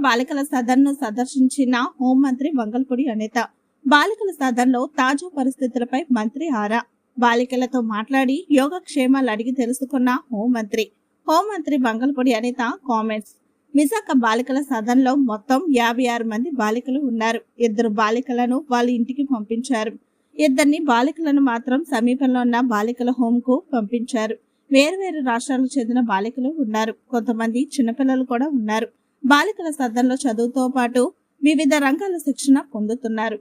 బాలికల సదన్ను సందర్శించిన హోంమంత్రి వంగల్పూడి అనిత. బాలికల సదన్లో తాజా పరిస్థితులపై మంత్రి ఆరా. బాలికలతో మాట్లాడి యోగక్షేమాలు అడిగి తెలుసుకున్న హోంమంత్రి. హోంమంత్రి వంగల్పూడి అనిత కామెంట్స్. విశాఖ బాలికల సదన్లో మొత్తం యాభై ఆరు మంది బాలికలు ఉన్నారు. ఇద్దరు బాలికలను వాళ్ళ ఇంటికి పంపించారు. ఇద్దరిని బాలికలను మాత్రం సమీపంలో ఉన్న బాలికల హోమ్కు పంపించారు వేరు రాష్ట్రాలకు చెందిన బాలికలు ఉన్నారు. కొంతమంది చిన్నపిల్లలు కూడా ఉన్నారు. బాలికల సదన్లో చదువుతో పాటు వివిధ రంగాల శిక్షణ పొందుతున్నారు.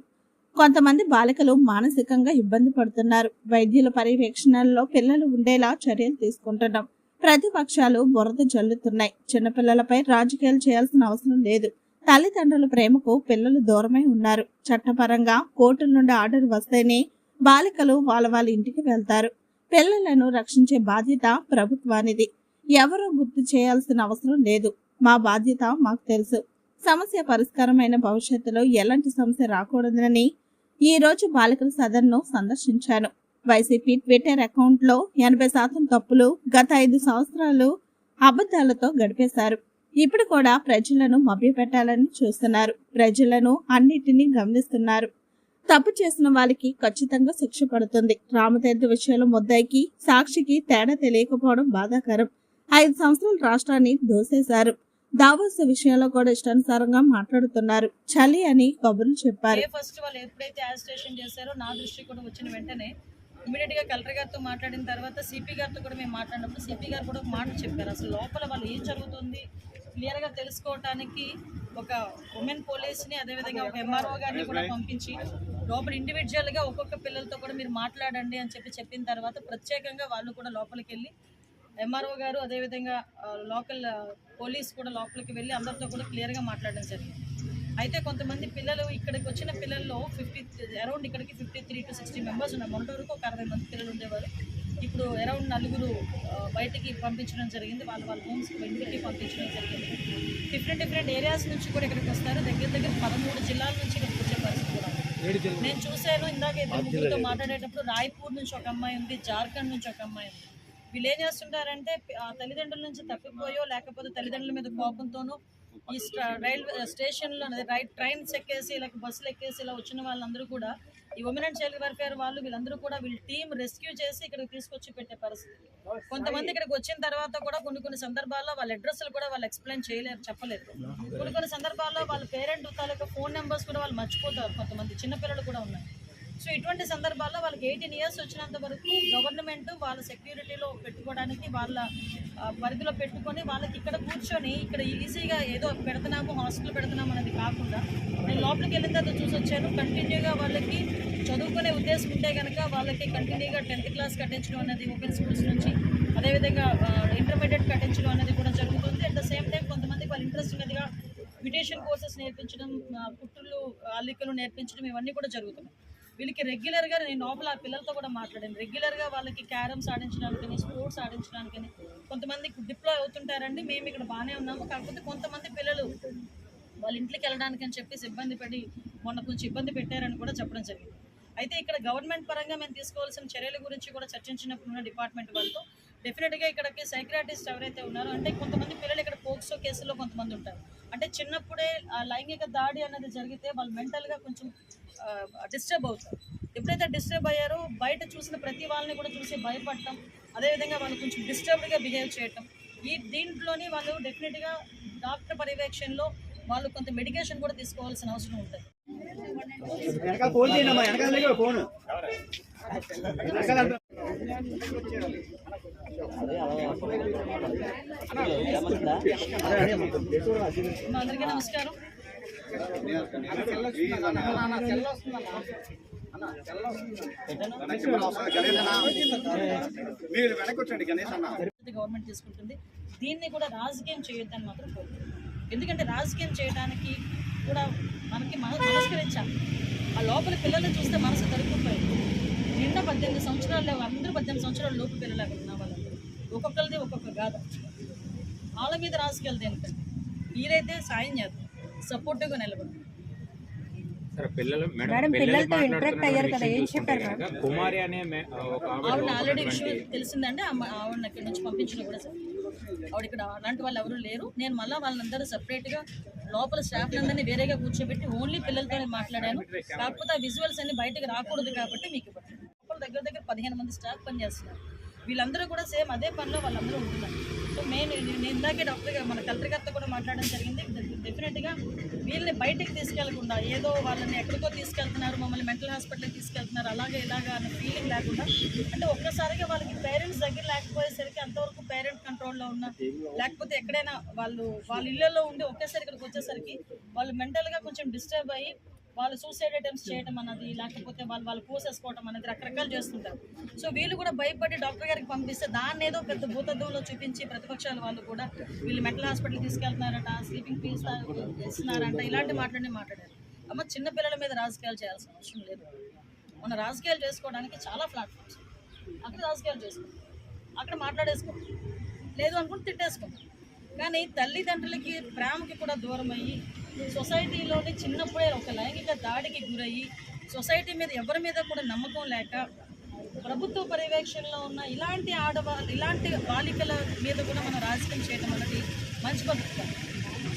కొంతమంది బాలికలు మానసికంగా ఇబ్బంది పడుతున్నారు. వైద్యుల పర్యవేక్షణలో పిల్లలు ఉండేలా చర్యలు తీసుకుంటున్నాం. ప్రతిపక్షాలు బురద జల్లుతున్నాయి. చిన్నపిల్లలపై రాజకీయాలు చేయాల్సిన అవసరం లేదు. తల్లిదండ్రుల ప్రేమకు పిల్లలు దూరమై ఉన్నారు. చట్టపరంగా కోర్టుల నుండి ఆర్డర్ వస్తేనే బాలికలు వాళ్ళ వాళ్ళ ఇంటికి వెళ్తారు. పిల్లలను రక్షించే బాధ్యత ప్రభుత్వానిది. ఎవరూ గుర్తు చేయాల్సిన అవసరం లేదు. మా బాధ్యత మాకు తెలుసు. సమస్య పరిష్కారమైన భవిష్యత్తులో ఎలాంటి సమస్య రాకూడదని ఈ రోజు బాలికల సదన్ను సందర్శించాను. వైసీపీ ట్విట్టర్ అకౌంట్లో ఎనభై శాతం తప్పులు గత ఐదు సంవత్సరాలు అబద్ధాలతో గడిపేశారు. ఇప్పుడు కూడా ప్రజలను మభ్యపెట్టాలని చూస్తున్నారు. ప్రజలను అన్నిటినీ గమనిస్తున్నారు. తప్పు చేసిన వాళ్ళకి ఖచ్చితంగా శిక్ష పడుతుంది. రామతీర్థ విషయంలో ముద్దాయికి సాక్షికి తేడా తెలియకపోవడం బాధాకరం. ఐదు సంవత్సరాలు రాష్ట్రాన్ని దోసేశారు. దావోస్ విషయంలో కూడా ఇష్టానుసారంగా మాట్లాడుతున్నారు. చలి అని కబుర్లు చెప్పారు. ఫస్ట్ వాళ్ళు ఎప్పుడైతే యాజిస్ట్రేషన్ చేశారో నా దృష్టికి కూడా వచ్చిన వెంటనే ఇమీడియట్గా కలెక్టర్ గారితో మాట్లాడిన తర్వాత సిపి గారితో కూడా మేము మాట్లాడినప్పుడు సిపి గారు కూడా ఒక మాట చెప్పారు. అసలు లోపల వాళ్ళు ఏం జరుగుతుంది? క్లియర్గా తెలుసుకోవటానికి ఒక ఉమెన్ పోలీస్ని అదేవిధంగా ఒక ఎంఆర్ఓ గారిని కూడా పంపించి లోపల ఇండివిజువల్గా ఒక్కొక్క పిల్లలతో కూడా మీరు మాట్లాడండి అని చెప్పి చెప్పిన తర్వాత ప్రత్యేకంగా వాళ్ళు కూడా లోపలికి వెళ్ళి ఎంఆర్ఓ గారు అదేవిధంగా లోకల్ పోలీస్ కూడా లోపలికి వెళ్ళి అందరితో కూడా క్లియర్గా మాట్లాడడం జరిగింది. అయితే కొంతమంది పిల్లలు ఇక్కడికి వచ్చిన పిల్లల్లో ఫిఫ్టీ అరౌండ్ ఇక్కడికి fifty three to sixty members ఉన్నారు. మొన్నటి వరకు ఒక అరవై మంది పిల్లలు ఉండేవారు. ఇప్పుడు అరౌండ్ నలుగురు బయటికి పంపించడం జరిగింది. వాళ్ళ వాళ్ళ హోమ్స్ ఇంటికి పంపించడం జరిగింది. డిఫరెంట్ డిఫరెంట్ ఏరియాస్ నుంచి కూడా ఇక్కడికి వస్తారు. దగ్గర దగ్గర పదమూడు జిల్లాల నుంచి ఇక్కడికి వచ్చే పరిస్థితి కూడా. నేను చూశాను ఇందాక ఇద్దరు ముగ్గురితో మాట్లాడేటప్పుడు రాయ్పూర్ నుంచి ఒక అమ్మాయి ఉంది జార్ఖండ్ నుంచి ఒక అమ్మాయి ఉంది. వీళ్ళు ఏం చేస్తుంటారంటే ఆ తల్లిదండ్రుల నుంచి తప్పిపోయో లేకపోతే తల్లిదండ్రుల మీద కోపంతోనూ ఈ రైల్వే స్టేషన్లో రైట్ ట్రైన్స్ ఎక్కేసి ఇలా బస్సులు ఎక్కేసి ఇలా వచ్చిన వాళ్ళందరూ కూడా ఈ ఉమెన్ అండ్ చైల్డ్ వెల్ఫేర్ వాళ్ళు వీళ్ళందరూ కూడా వీళ్ళ టీం రెస్క్యూ చేసి ఇక్కడికి తీసుకొచ్చి పెట్టే పరిస్థితి. కొంతమంది ఇక్కడికి వచ్చిన తర్వాత కూడా కొన్ని కొన్ని సందర్భాల్లో వాళ్ళ అడ్రస్లు కూడా వాళ్ళు ఎక్స్ప్లెయిన్ చేయలేరు చెప్పలేరు. కొన్ని కొన్ని సందర్భాల్లో వాళ్ళ పేరెంట్ తాలూకా ఫోన్ నెంబర్స్ కూడా వాళ్ళు మర్చిపోతారు కొంతమంది చిన్నపిల్లలు కూడా ఉన్నారు సో ఇటువంటి సందర్భాల్లో వాళ్ళకి ఎయిటీన్ ఇయర్స్ వచ్చినంత వరకు గవర్నమెంట్ వాళ్ళ సెక్యూరిటీలో పెట్టుకోవడానికి వాళ్ళ పరిధిలో పెట్టుకొని వాళ్ళకి ఇక్కడ కూర్చొని ఇక్కడ ఈజీగా ఏదో పెడుతున్నాము హాస్టల్ పెడుతున్నాము అనేది కాకుండా నేను లోపలికి వెళ్ళిన తర్వాత చూసి వచ్చాను. కంటిన్యూగా వాళ్ళకి చదువుకునే ఉద్దేశం ఉంటే కనుక వాళ్ళకి కంటిన్యూగా టెన్త్ క్లాస్ కట్టించడం అనేది ఓపెన్ స్కూల్స్ నుంచి అదేవిధంగా ఇంటర్మీడియట్ కట్టించడం అనేది కూడా జరుగుతుంది. అట్ ద సేమ్ టైం కొంతమందికి వాళ్ళ ఇంట్రెస్ట్ ఉన్నదిగా మ్యూటేషన్ కోర్సెస్ నేర్పించడం పుట్టులు అల్లికలు నేర్పించడం ఇవన్నీ కూడా జరుగుతున్నాయి. వీళ్ళకి రెగ్యులర్గా నేను లోపల ఆ పిల్లలతో కూడా మాట్లాడాను. రెగ్యులర్గా వాళ్ళకి క్యారమ్స్ ఆడించడానికని స్పోర్ట్స్ ఆడించడానికని కొంతమంది డిప్లాయ్ అవుతుంటారండి. మేము ఇక్కడ బాగానే ఉన్నాము. కాకపోతే కొంతమంది పిల్లలు వాళ్ళ ఇంట్లోకి వెళ్ళడానికి అని చెప్పేసి ఇబ్బంది పడి మొన్న కొంచెం ఇబ్బంది పెట్టారని కూడా చెప్పడం జరిగింది. అయితే ఇక్కడ గవర్నమెంట్ పరంగా మేము తీసుకోవాల్సిన చర్యల గురించి కూడా చర్చించినప్పుడు ఉన్న డిపార్ట్మెంట్ వాళ్ళతో డెఫినెట్గా ఇక్కడికి సైక్రాటిస్ట్ ఎవరైతే ఉన్నారో అంటే కొంతమంది పిల్లలు ఇక్కడ పోక్సో కేసులో కొంతమంది ఉంటారు. అంటే చిన్నప్పుడే ఆ లైంగిక దాడి అన్నది జరిగితే వాళ్ళు మెంటల్గా కొంచెం డిస్టర్బ్ అవుతారు. ఎప్పుడైతే డిస్టర్బ్ అయ్యారో బయట చూసిన ప్రతి వాళ్ళని కూడా చూసి భయపడటం అదేవిధంగా వాళ్ళు కొంచెం డిస్టర్బ్డ్గా బిహేవ్ చేయటం. ఈ దీంట్లోని వాళ్ళు డెఫినెట్గా డాక్టర్ పర్యవేక్షణలో వాళ్ళు కొంత మెడికేషన్ కూడా తీసుకోవాల్సిన అవసరం ఉంటుంది. అందరికీ నమస్కారం. గవర్నమెంట్ తీసుకుంటుంది. దీన్ని కూడా రాజకీయం చేయొద్దని మాత్రం ఎందుకంటే రాజకీయం చేయడానికి కూడా మనకి మనం మనస్కరించాలి. ఆ లోపల పిల్లల్ని చూస్తే మనసు తరుక్కుపోయింది నిన్న పద్దెనిమిది సంవత్సరాలు అందరూ పద్దెనిమిది సంవత్సరాల లోపు పిల్లలు అక్కడ ఉన్న వాళ్ళందరూ. ఒక్కొక్కరిది ఒక్కొక్క గాథ. వాళ్ళ మీద రాజకీయాలు దేనికండి? మీరైతే సాయం చేద్దాం. సపోర్టివ్గా నిలబడి సరే పిల్లలు మేడం, మేడం పిల్లలతో పిల్లలు interact అయ్యారు కదా, ఏం చెప్పారు కనుక కుమారి అనే మే- ఒక ఆవిడ ఆవిడ ఆల్రెడీ తెలిసిందంటే అమ్మ- ఆవిడని ఇక్కడ నుంచి పంపించడం కూడా సార్. ఆవిడ ఇక్కడ అలాంటి వాళ్ళు ఎవరు లేరు. నేను మళ్ళీ వాళ్ళందరూ సపరేట్గా లోపల స్టాఫ్ అందరినీ వేరేగా కూర్చోబెట్టి ఓన్లీ పిల్లలతో మాట్లాడాను. కాకపోతే ఆ విజువల్స్ అన్ని బయటకు రాకూడదు కాబట్టి మీకు దగ్గర దగ్గర పదిహేను మంది స్టాఫ్ పనిచేస్తున్నారు. వీళ్ళందరూ కూడా సేమ్ అదే పనిలో వాళ్ళందరూ ఉంటున్నారు. సో మెయిన్ నేను ఇందాకే డాక్టర్ గారు మన కలెక్టర్ గారితో కూడా మాట్లాడడం జరిగింది. డెఫినెట్గా వీళ్ళని బయటికి తీసుకెళ్ళకుండా ఏదో వాళ్ళని ఎక్కడికో తీసుకెళ్తున్నారు మమ్మల్ని మెంటల్ హాస్పిటల్కి తీసుకెళ్తున్నారు అలాగే ఇలాగా అనే ఫీలింగ్ లేకుండా అంటే ఒక్కసారిగా వాళ్ళకి పేరెంట్స్ దగ్గర లేకపోయేసరికి అంతవరకు పేరెంట్ కంట్రోల్లో ఉన్న లేకపోతే ఎక్కడైనా వాళ్ళు వాళ్ళ ఇళ్ళల్లో ఉండి ఒకేసారి ఇక్కడికి వచ్చేసరికి వాళ్ళు మెంటల్గా కొంచెం డిస్టర్బ్ అయ్యి వాళ్ళు సూసైడ్ అటెంప్ట్స్ చేయడం అన్నది లేకపోతే వాళ్ళు వాళ్ళు కోసేసుకోవడం అనేది రకరకాలు చేస్తుంటారు. సో వీళ్ళు కూడా భయపడి డాక్టర్ గారికి పంపిస్తే దాన్ని ఏదో పెద్ద భూతద్దంలో చూపించి ప్రతిపక్షాల వాళ్ళు కూడా వీళ్ళు మెంటల్ హాస్పిటల్ తీసుకెళ్తున్నారట స్లీపింగ్ పీస్ ఇస్తున్నారంట ఇలాంటి మాటలన్నీ మాట్లాడారు. అమ్మ చిన్నపిల్లల మీద రాజకీయాలు చేయాల్సిన అవసరం లేదు. మన రాజకీయాలు చేసుకోవడానికి చాలా ప్లాట్ఫామ్స్ అక్కడ రాజకీయాలు చేసుకుంటాం అక్కడ మాట్లాడేసుకుంటాం లేదు అనుకుంటే తిట్టేసుకుంటాం కానీ తల్లిదండ్రులకి ప్రేమకి కూడా దూరం అయ్యి సొసైటీలోని చిన్నప్పుడే ఒక లైంగిక దాడికి గురయ్యి సొసైటీ మీద ఎవరి మీద కూడా నమ్మకం లేక ప్రభుత్వ పర్యవేక్షణలో ఉన్న ఇలాంటి ఆడవాళ్ళు ఇలాంటి బాలికల మీద కూడా మనం రాజకీయం చేయడం అనేది మంచి పద్ధతి.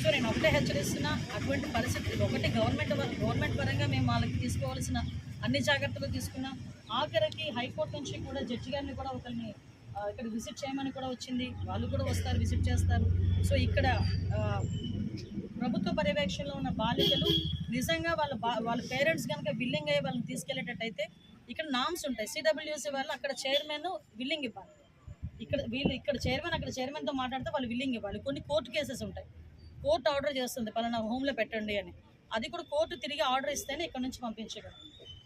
సో నేను ఒకటే హెచ్చరిస్తున్నా అటువంటి పరిస్థితులు ఒకటి గవర్నమెంట్ వర- గవర్నమెంట్ పరంగా మేము వాళ్ళకి తీసుకోవాల్సిన అన్ని జాగ్రత్తలు తీసుకున్నాం ఆఖరికి హైకోర్టు నుంచి కూడా జడ్జి గారిని కూడా ఒకరిని ఇక్కడ విజిట్ చేయమని కూడా వచ్చింది. వాళ్ళు కూడా వస్తారు విజిట్ చేస్తారు. సో ఇక్కడ ప్రభుత్వ పర్యవేక్షణలో ఉన్న బాలికలు నిజంగా వాళ్ళ వాళ్ళ పేరెంట్స్ కనుక విల్లింగ్ అయ్యి వాళ్ళని తీసుకెళ్ళేటట్టయితే ఇక్కడ నామ్స్ ఉంటాయి. సిడబ్ల్యూసీ వాళ్ళు అక్కడ చైర్మన్ విల్లింగ్ ఇవ్వాలి. ఇక్కడ వీళ్ళు ఇక్కడ చైర్మన్ అక్కడ చైర్మన్తో మాట్లాడితే వాళ్ళు విల్లింగ్ ఇవ్వాలి. కొన్ని కోర్టు కేసెస్ ఉంటాయి. కోర్టు ఆర్డర్ చేస్తుంది పలానా హోమ్లో పెట్టండి అని. అది కూడా కోర్టు తిరిగి ఆర్డర్ ఇస్తేనే ఇక్కడ నుంచి పంపించగలం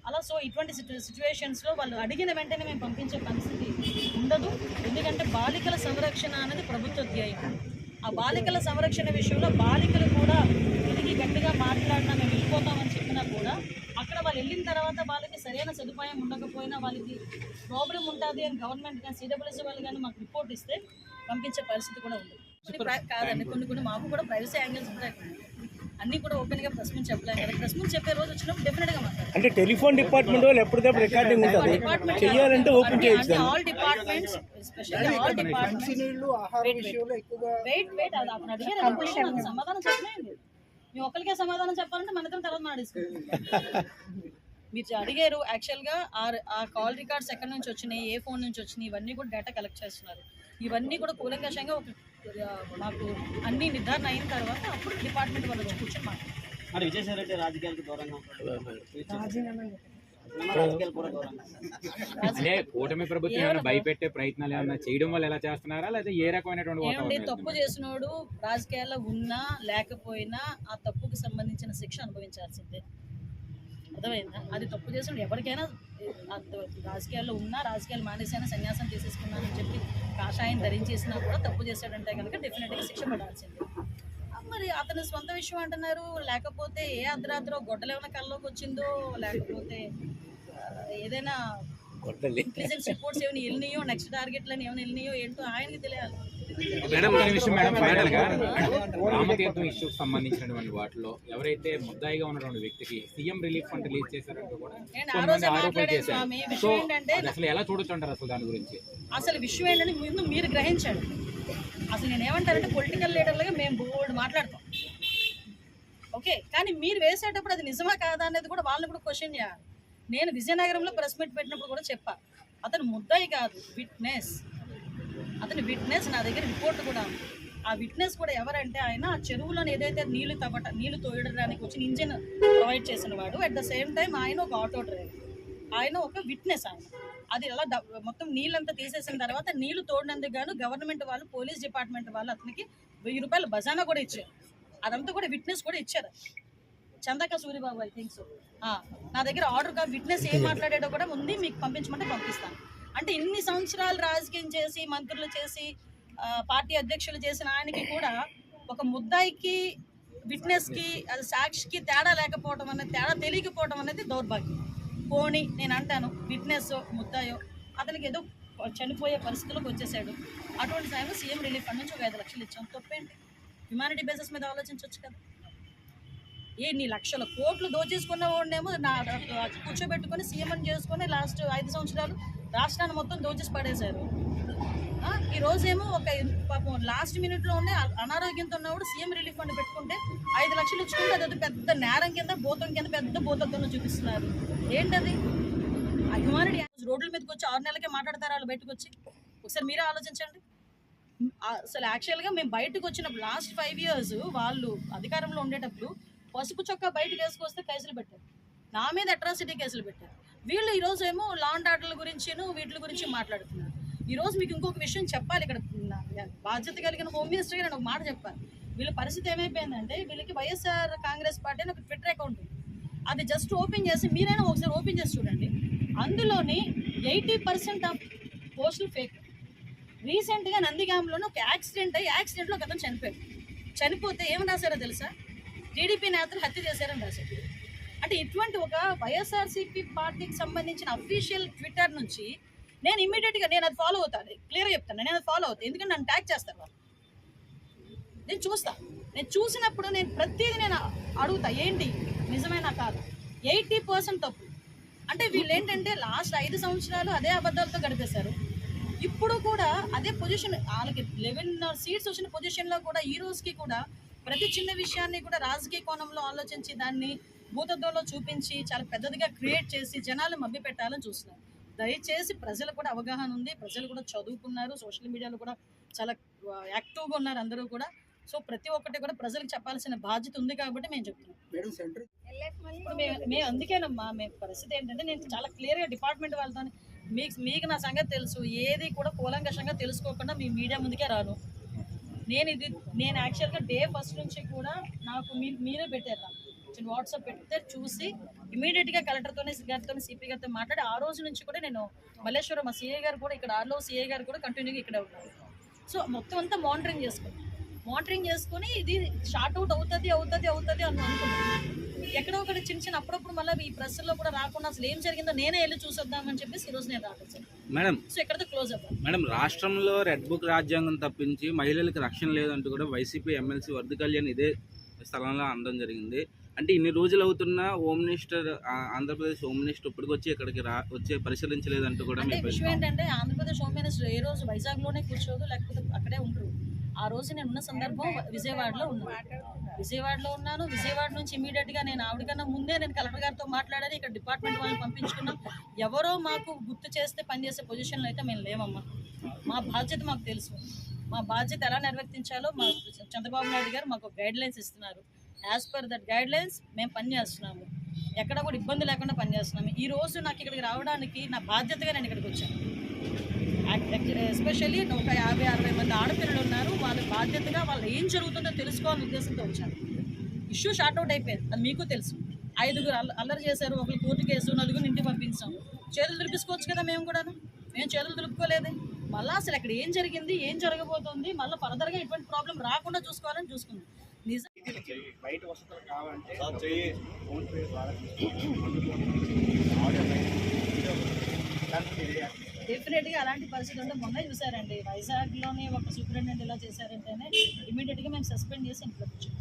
అలా సో ఇటువంటి సిచ్యువేషన్స్లో వాళ్ళు అడిగిన వెంటనే మేము పంపించే పరిస్థితి ఉండదు. ఎందుకంటే బాలికల సంరక్షణ అనేది ప్రభుత్వ ధ్యేయం ఆ బాలికల సంరక్షణ విషయంలో బాలికలు కూడా తిరిగి గట్టిగా మాట్లాడినా మేము వెళ్ళిపోతామని చెప్పినా కూడా అక్కడ వాళ్ళు వెళ్ళిన తర్వాత వాళ్ళకి సరైన సదుపాయం ఉండకపోయినా వాళ్ళకి ప్రాబ్లం ఉంటుంది అని గవర్నమెంట్ కానీ సిడబ్ల్యూసీ వాళ్ళు కానీ మాకు రిపోర్ట్ ఇస్తే పంపించే పరిస్థితి కూడా ఉంది కాదండి కొన్ని కొన్ని మాకు కూడా ప్రైవసీ యాంగిల్స్ ఉంటాయి. అన్నీ కూడా ఓపెన్గా ప్రెస్ ముందు చెప్పలేం కదా. ప్రెస్ ముందు చెప్పే రోజు వచ్చినప్పుడు డెఫినెట్గా మాట్లాడతాం. అంటే టెలిఫోన్ డిపార్ట్మెంట్ వాళ్ళు ఎప్పటికప్పుడు రికార్డింగ్ ఉంటుంది. ఓపెన్ చేయొచ్చు all departments especially all departments నీళ్ళు ఆహార విషయంలో ఎక్కువగా వెయిట్ వెయిట్ అది అప్పుడు అడిగారు అది సమాధానం చెప్పలేండి మీ ఒక్కరికే సమాధానం చెప్పాలంటే మన ఇద్దరం తర్వాత మాట్లాడుకుంటాం మీరు అడిగారు యాక్చువల్గా ఆ ఆ కాల్ రికార్డ్స్ ఎక్కడి నుంచి వచ్చినాయి ఏ ఫోన్ నుంచి వచ్చినాయి ఇవన్నీ కూడా డేటా కలెక్ట్ చేస్తున్నారు. ఇవన్నీ కూడా కూలంకషంగా ఒక మాకు అన్ని నిర్ధారణ అయిన తర్వాత అప్పుడు డిపార్ట్మెంట్ వాళ్ళు కూర్చొని మాట్లాడారు మరి విజయసాయి రెడ్డి రాజకీయాలకు దూరంగా అంటే కూటమి ప్రభుత్వం ఏమైనా భయపెట్టే ప్రయత్నాలు ఏమైనా చేయడం వల్ల ఎలా చేస్తున్నారా? లేదా ఏ రకమైనటువంటి తప్పు చేసినోడు రాజకీయాల్లో ఉన్నా లేకపోయినా ఆ తప్పుకి సంబంధించిన శిక్ష అనుభవించాల్సిందే. అర్థమైందా? అది తప్పు చేసినోడు ఎవరికైనా రాజకీయాల్లో ఉన్నా రాజకీయాలు మానేసైనా సన్యాసం తీసేసుకున్నానని చెప్పి కాషాయం ధరించేసినా కూడా తప్పు చేశాడంటే కనుక డెఫినెట్గా శిక్ష పడాల్సిందే. మరి అతని సొంత విషయం అంటున్నారు. లేకపోతే ఏ అర్ధరాత్రో గొడ్డలు ఏమైనా కల్లోకి వచ్చిందో లేకపోతే ఏదైనా రిపోర్ట్స్ ఏమైనా వెళ్ళినాయో నెక్స్ట్ టార్గెట్లని ఏమైనా వెళ్ళినాయో ఏంటో ఆయనకి తెలియాలి. మేడం ఒక విషయం మేడం ఫైనల్గా రామతీర్థం ఇష్యూకి సంబంధించినటువంటి వాటిలో ఎవరైతే ముద్దాయిగా ఉన్నటువంటి వ్యక్తికి సీఎం రిలీఫ్ ఫండ్ రిలీజ్ చేశారంటూ కూడా కొంతమంది ఆరోపణలు చేశారు. సో అసలు ఎలా చూడొచ్చు అంటారు అసలు దాని గురించి? అసలు విషయం ఏంటంటే ముందు మీరు గ్రహించండి. అసలు నేను ఏమంటానంటే పొలిటికల్ లీడర్లుగా మేము బోర్డు మాట్లాడతాం. ఓకే కానీ మీరు వేసేటప్పుడు అది నిజమా కాదా అనేది కూడా వాళ్ళని కూడా క్వశ్చన్ చేయాలి. నేను విజయనగరంలో ప్రెస్ మీట్ పెట్టినప్పుడు కూడా చెప్పా. అతను ముద్దాయి కాదు విట్నెస్. అతని విట్నెస్ నా దగ్గర రిపోర్ట్ కూడా ఉంది. ఆ విట్నెస్ కూడా ఎవరంటే ఆయన ఆ చెరువులోని ఏదైతే నీళ్ళు తవ్వట నీళ్ళు తోయడానికి వచ్చిన ఇంజిన్ ప్రొవైడ్ చేసిన వాడు. అట్ ద సేమ్ టైం ఆయన ఒక ఆటో డ్రైవర్ ఆయన ఒక విట్నెస్ ఆయన. అది అలా డ- మొత్తం నీళ్ళంతా తీసేసిన తర్వాత నీళ్ళు తోడినందుకు గాను గవర్నమెంట్ వాళ్ళు పోలీస్ డిపార్ట్మెంట్ వాళ్ళు అతనికి వెయ్యి రూపాయలు బజానా కూడా ఇచ్చారు. అదంతా కూడా విట్నెస్ కూడా ఇచ్చారు. Chandaka Suribabu I think so నా దగ్గర ఆర్డర్గా విట్నెస్ ఏం మాట్లాడాడో కూడా ఉంది మీకు పంపించమంటే పంపిస్తాను. అంటే ఇన్ని సంవత్సరాలు రాజకీయం చేసి మంత్రులు చేసి పార్టీ అధ్యక్షులు చేసిన ఆయనకి కూడా ఒక ముద్దాయికి విట్నెస్కి అది సాక్షికి తేడా లేకపోవడం అనేది తేడా తెలియకపోవడం అనేది దౌర్భాగ్యం. పోని నేను అంటాను విట్నెస్ ముద్దాయో అతనికి ఏదో చనిపోయే పరిస్థితులకు వచ్చేసాడు. అటువంటి టైంలో సీఎం రిలీఫ్ ఫండ్ నుంచి ఒక ఐదు లక్షలు ఇచ్చాం. తప్పేంటి? హ్యుమానిటీ బేసిస్ మీద ఆలోచించవచ్చు కదా. ఎన్ని లక్షల కోట్లు దోచేసుకున్న వాడినేమో నా కూర్చోబెట్టుకొని సీఎం అని చేసుకొని లాస్ట్ ఐదు సంవత్సరాలు రాష్ట్రాన్ని మొత్తం దోచేసి పడేశారు. ఈరోజేమో ఈ రోజేమో ఒక పాపం లాస్ట్ మినిట్లో ఉండే అనారోగ్యంతో ఉన్నప్పుడు సీఎం రిలీఫ్ ఫండ్ పెట్టుకుంటే ఐదు లక్షలు ఇచ్చుకుంటే అదొక పెద్ద నేరం కింద భూతం కింద పెద్ద భూతత్వంలో చూపిస్తున్నారు. ఏంటది? అభిమానుడు రోడ్ల మీదకి వచ్చి ఆరు నెలలకే మాట్లాడతారు వాళ్ళు బయటకు వచ్చి ఒకసారి మీరే ఆలోచించండి. అసలు యాక్చువల్గా మేము బయటకు వచ్చిన లాస్ట్ ఫైవ్ ఇయర్స్ వాళ్ళు అధికారంలో ఉండేటప్పుడు పసుపు చొక్కా బయటకు వేసుకొస్తే కేసులు పెట్టారు. నా మీద అట్రాసిటీ కేసులు పెట్టారు. వీళ్ళు ఈరోజు ఏమో లాండ్ ఆర్డర్ల గురించిను వీటి గురించి మాట్లాడుతున్నారు. ఈరోజు మీకు ఇంకొక విషయం చెప్పాలి ఇక్కడ. బాధ్యత కలిగిన హోమ్ మినిస్టర్ నేను ఒక మాట చెప్పాలి వీళ్ళ పరిస్థితి ఏమైపోయిందంటే వీళ్ళకి వైఎస్ఆర్ కాంగ్రెస్ పార్టీ అని ఒక ట్విట్టర్ అకౌంట్ ఉంది. అది జస్ట్ ఓపెన్ చేసి మీరైనా ఒకసారి ఓపెన్ చేసి చూడండి. అందులోని ఎయిటీ పర్సెంట్ ఆఫ్ పోస్టులు ఫేక్ రీసెంట్గా నందిగామలోనే ఒక యాక్సిడెంట్ అయ్యి యాక్సిడెంట్లో ఒక అతను చనిపోయాడు. చనిపోతే ఏమని రాశారో తెలుసా? టీడీపీ నేతలు హత్య చేశారని రాశారు. అంటే ఇటువంటి ఒక వైఎస్ఆర్సీపీ పార్టీకి సంబంధించిన అఫీషియల్ ట్విట్టర్ నుంచి నేను ఇమీడియట్గా నేను అది ఫాలో అవుతాను క్లియర్గా చెప్తాను. నేను అది ఫాలో అవుతాను ఎందుకంటే నన్ను ట్యాగ్ చేస్తారు వాళ్ళు. నేను చూస్తా. నేను చూసినప్పుడు నేను ప్రతిదీ నేను అడుగుతా. ఏంటి? నిజమేనా కాదు? ఎయిటీ పర్సెంట్ తప్పు. అంటే వీళ్ళు ఏంటంటే లాస్ట్ ఐదు సంవత్సరాలు అదే అబద్ధాలతో గడిపేశారు. ఇప్పుడు కూడా అదే పొజిషన్ వాళ్ళకి లెవెన్ సీట్స్ వచ్చిన పొజిషన్లో కూడా ఈ రోజుకి కూడా ప్రతి చిన్న విషయాన్ని కూడా రాజకీయ కోణంలో ఆలోచించి దాన్ని భూతత్వంలో చూపించి చాలా పెద్దదిగా క్రియేట్ చేసి జనాలు మభ్య పెట్టాలని చూస్తున్నారు దయచేసి ప్రజలకు కూడా అవగాహన ఉంది. ప్రజలు కూడా చదువుకున్నారు. సోషల్ మీడియాలో కూడా చాలా యాక్టివ్గా ఉన్నారు అందరూ కూడా. సో ప్రతి ఒక్కటి కూడా ప్రజలకు చెప్పాల్సిన బాధ్యత ఉంది కాబట్టి మేము చెప్తున్నాం. మేము అందుకేనమ్మా మేము పరిస్థితి ఏంటంటే నేను చాలా క్లియర్గా డిపార్ట్మెంట్ వాళ్ళతో మీకు మీకు నా సంగతి తెలుసు. ఏది కూడా కూలంకషంగా తెలుసుకోకుండా మీ మీడియా ముందుకే రాను. నేను ఇది నేను యాక్చువల్గా డే ఫస్ట్ నుంచి కూడా నాకు మీరు మీరే పెట్టారు నేను వాట్సాప్ పెడితే చూసి ఇమీడియట్గా కలెక్టర్తోనే గారితో సిపి గారితో మాట్లాడి ఆ రోజు నుంచి కూడా నేను మల్లేశ్వరం మా సిఐ గారు కూడా ఇక్కడ ఆర్లో సిఐ గారు కూడా కంటిన్యూగా ఇక్కడే ఉన్నారు. సో మొత్తం అంతా మానిటరింగ్ చేసుకున్నాను మానిటరింగ్ చేసుకుని ఇది షార్ట్ అవుట్ అవుతుంది అవుతుంది అవుతుంది అని అనుకున్నాను ఎక్కడో ఒకటి చిన్న చిన్న అప్పుడప్పుడు మళ్ళీ ఈ ప్రెస్లో కూడా రాకుండా అసలు ఏం జరిగిందో నేనే వెళ్ళి చూసొద్దామని చెప్పేసి ఈరోజు నేను రావట్లేదు మేడం. సో ఎక్కడితో క్లోజ్ అవ్వాలి మేడం రాష్ట్రంలో రెడ్ బుక్ రాజ్యాంగం తప్పించి మహిళలకు రక్షణ లేదంటూ కూడా వైసీపీ ఎమ్మెల్సీ వర్ధ కళ్యాణ్ ఇదే స్థలంలో అనడం జరిగింది. అంటే ఇన్ని రోజులు అవుతున్నా home minister Andhra Pradesh home minister ఇప్పటికి వచ్చి ఇక్కడికి రా వచ్చి పరిశీలించలేదంటూ కూడా విషయం ఏంటంటే ఆంధ్రప్రదేశ్ హోమ్ మినిస్టర్ ఏ రోజు వైజాగ్లోనే కూర్చోదు లేకపోతే అక్కడే ఉండరు. ఆ రోజు నేను ఉన్న సందర్భం విజయవాడలో ఉన్నాను విజయవాడలో ఉన్నాను. విజయవాడ నుంచి ఇమీడియట్గా నేను ఆవిడకన్నా ముందే నేను కలెక్టర్ గారితో మాట్లాడాలి ఇక్కడ డిపార్ట్మెంట్ వాళ్ళని పంపించుకున్నాం. ఎవరో మాకు గుర్తు చేస్తే పనిచేసే పొజిషన్లో అయితే మేము లేమమ్మా మా బాధ్యత మాకు తెలుసు. మా బాధ్యత ఎలా నిర్వర్తించాలో మా చంద్రబాబు నాయుడు గారు మాకు గైడ్ లైన్స్ ఇస్తున్నారు. As per that guide lines మేము పనిచేస్తున్నాము ఎక్కడ కూడా ఇబ్బంది లేకుండా పనిచేస్తున్నాము ఈ రోజు నాకు ఇక్కడికి రావడానికి నా బాధ్యతగా నేను ఇక్కడికి వచ్చాను. ఎస్పెషల్లీ నూట యాభై అరవై మంది ఆడపిల్లలు ఉన్నారు. వాళ్ళ బాధ్యతగా వాళ్ళు ఏం జరుగుతుందో తెలుసుకోవాలని ఉద్దేశంతో వచ్చారు. ఇష్యూ షార్ట్ అవుట్ అయిపోయింది. అది మీకు తెలుసు. ఐదుగురు అల్లరి చేశారు. ఒకరు కోర్టు కేసు నలుగురు ఇంటికి పంపించాం. చేతులు దులిపించుకోవచ్చు కదా మేము కూడా మేము చేతులు దులుపుకోలేదే. మళ్ళీ అసలు అక్కడ ఏం జరిగింది? ఏం జరగబోతోంది? మళ్ళీ ఫర్దర్గా ఇటువంటి ప్రాబ్లం రాకుండా చూసుకోవాలని చూసుకుంది. నిజం బయట వసతులు కావాలంటే ఫోన్ పే ద్వారా డెఫినెట్గా అలాంటి పరిస్థితి ఉంటే మొన్న చూసారండి వైజాగ్లోనే ఒక సూపరింటెండెంట్ ఇలా చేశారంటేనే ఇమీడియట్గా మేము సస్పెండ్ చేసి ఇంట్లో వచ్చాం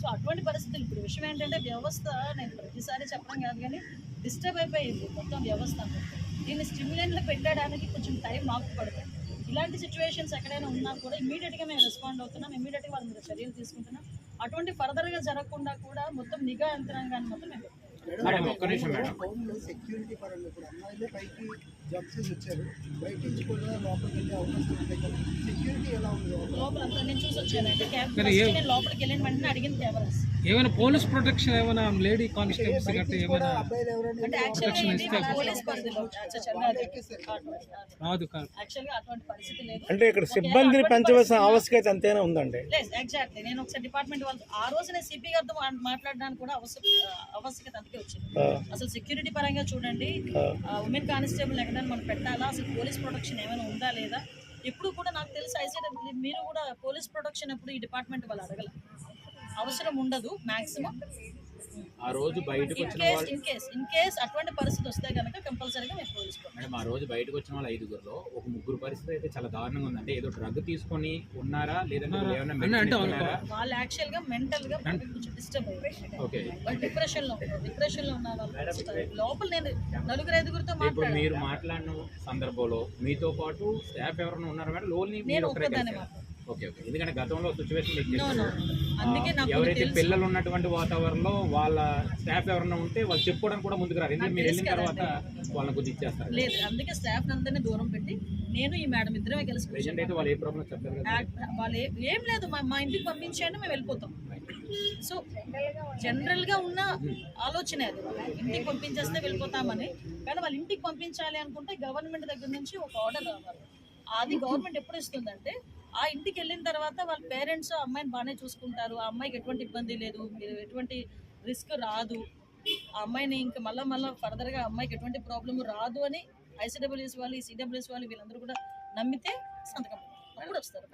సో అటువంటి పరిస్థితులు ఇప్పుడు విషయం ఏంటంటే వ్యవస్థ నేను ప్రతిసారి చెప్పడం కాదు కానీ డిస్టర్బ్ అయిపోయింది మొత్తం వ్యవస్థ దీన్ని స్టిమ్యులెంట్లో పెట్టడానికి కొంచెం టైం మాకు పడుతుంది. ఇలాంటి సిచ్యువేషన్స్ ఎక్కడైనా ఉన్నా కూడా ఇమీడియట్గా మేము రెస్పాండ్ అవుతున్నాం. ఇమీడియట్గా వాళ్ళ మీద చర్యలు తీసుకుంటున్నాం. అటువంటి ఫర్దర్గా జరగకుండా కూడా మొత్తం నిఘా యంత్రాంగాన్ని మొత్తం మేము మేడం ఒక్క నిమిషం మేడం. సెక్యూరిటీ పరంగా ఇప్పుడు అమ్మాయిలే పైకి చేసి వచ్చారు. బయట నుంచి కూడా లోపలికి వెళ్ళే అవకాశం ఉంటాయి కదా సెక్యూరిటీ ఎలా ఉంది? లోపల? అంతా నేను చూసి వచ్చానండి క్యాబ్ నేను లోపలికి వెళ్ళిన వెంటనే అడిగిన కెమెరాస్. ఏమైనా పోలీస్ ప్రొటెక్షన్ ఏమైనా లేడీ కానిస్టేబుల్స్ గట్రా ఏమైనా అంటే ఇది పోలీస్ రాదు కాదు యాక్చువల్గా అటువంటి పరిస్థితి లేదు. అంటే ఇక్కడ సిబ్బందిని పెంచవలసిన ఆవశ్యకత అంతేనా ఉందండి. ఎగ్జాక్ట్లీ నేను ఒకసారి డిపార్ట్మెంట్ వాళ్ళు ఆ రోజు నేను సిపి గారితో మాట్లాడడానికి కూడా అవసర ఆవశ్యకత అందుకే వచ్చింది. అసలు సెక్యూరిటీ పరంగా చూడండి ఉమెన్ కానిస్టేబుల్ ఎక్కడైనా మనం పెట్టాలా? అసలు పోలీస్ ప్రొటెక్షన్ ఏమైనా ఉందా లేదా? ఎప్పుడు కూడా నాకు తెలిసి ఐసీడబ్ల్యూ మీరు కూడా పోలీస్ ప్రొటెక్షన్ ఎప్పుడు ఈ డిపార్ట్మెంట్ వాళ్ళు అడగల. అవసరం ఉండదు మ్యాక్సిమం ఆ రోజు బయటకు వచ్చిన వాళ్ళు ఇన్ కేస్ ఇన్ కేస్ అటువంటి పరిస్థితి వస్తే కనుక కంపల్సరీగా మేము మేడం ఆ రోజు బయటకు వచ్చిన వాళ్ళు ఐదుగురులో ఒక ముగ్గురు పరిస్థితి అయితే చాలా దారుణంగా ఉంది అంటే ఏదో డ్రగ్ తీసుకొని ఉన్నారా? లేదంటే? వాళ్ళు యాక్చువల్గా మెంటల్గా కొంచెం డిస్టర్బ్ అయ్యారు. ఓకే వాళ్ళు డిప్రెషన్లో ఉన్నారు. డిప్రెషన్లో ఉన్న వాళ్ళు. లోపల నేను నలుగురు ఐదుగురితో ఇప్పుడు మీరు మాట్లాడిన సందర్భంలో మీతో పాటు స్టాఫ్ ఎవరైనా ఉన్నారా మేడం? లోన్లీ నేను? Okay okay. ఎందుకంటే గతంలో సిచ్యువేషన్ మీకు తెలుసు. అందుకే నాకు ఎవరైతే తెలుసు. పిల్లలు ఉన్నటువంటి వాతావరణంలో వాళ్ళ స్టాఫ్ ఎవరైనా ఉంటే వాళ్ళు చెప్పుకోవడానికి కూడా ముందుకు రారు. ఎందుకంటే మీరు వెళ్ళిన తర్వాత. వాళ్ళని కొద్ది ఇచ్చేస్తారు. లేదు అందుకే స్టాఫ్ అందరినీ దూరం పెట్టి నేను ఈ మేడం ఇద్దరమే కలిసి ప్రెజెంట్ అయితే వాళ్ళు ఏ ప్రాబ్లం చెప్పారు కదా వాళ్ళు ఏ- ఏం లేదు మా మా ఇంటికి పంపించేయండి మేము వెళ్ళిపోతాం. సో జనరల్గా ఉన్న ఆలోచన అది. ఇంటికి పంపించేస్తే వెళ్ళిపోతామని. కానీ వాళ్ళ ఇంటికి పంపించాలి అనుకుంటే గవర్నమెంట్ దగ్గర నుంచి ఒక ఆర్డర్ రావాలి. అది గవర్నమెంట్ ఎప్పుడు ఇస్తుందంటే ఆ ఇంటికి వెళ్ళిన తర్వాత వాళ్ళ పేరెంట్స్ అమ్మాయిని బాగానే చూసుకుంటారు. ఆ అమ్మాయికి ఎటువంటి ఇబ్బంది లేదు మీరు ఎటువంటి రిస్క్ రాదు. ఆ అమ్మాయిని ఇంకా మళ్ళీ మళ్ళీ ఫర్దర్గా అమ్మాయికి ఎటువంటి ప్రాబ్లం రాదు అని ఐసీడబ్ల్యూఎస్ వాళ్ళు ఈ సిడబ్ల్యూఎస్ వాళ్ళు వీళ్ళందరూ కూడా నమ్మితే సంతకం. అప్పుడు వస్తారు.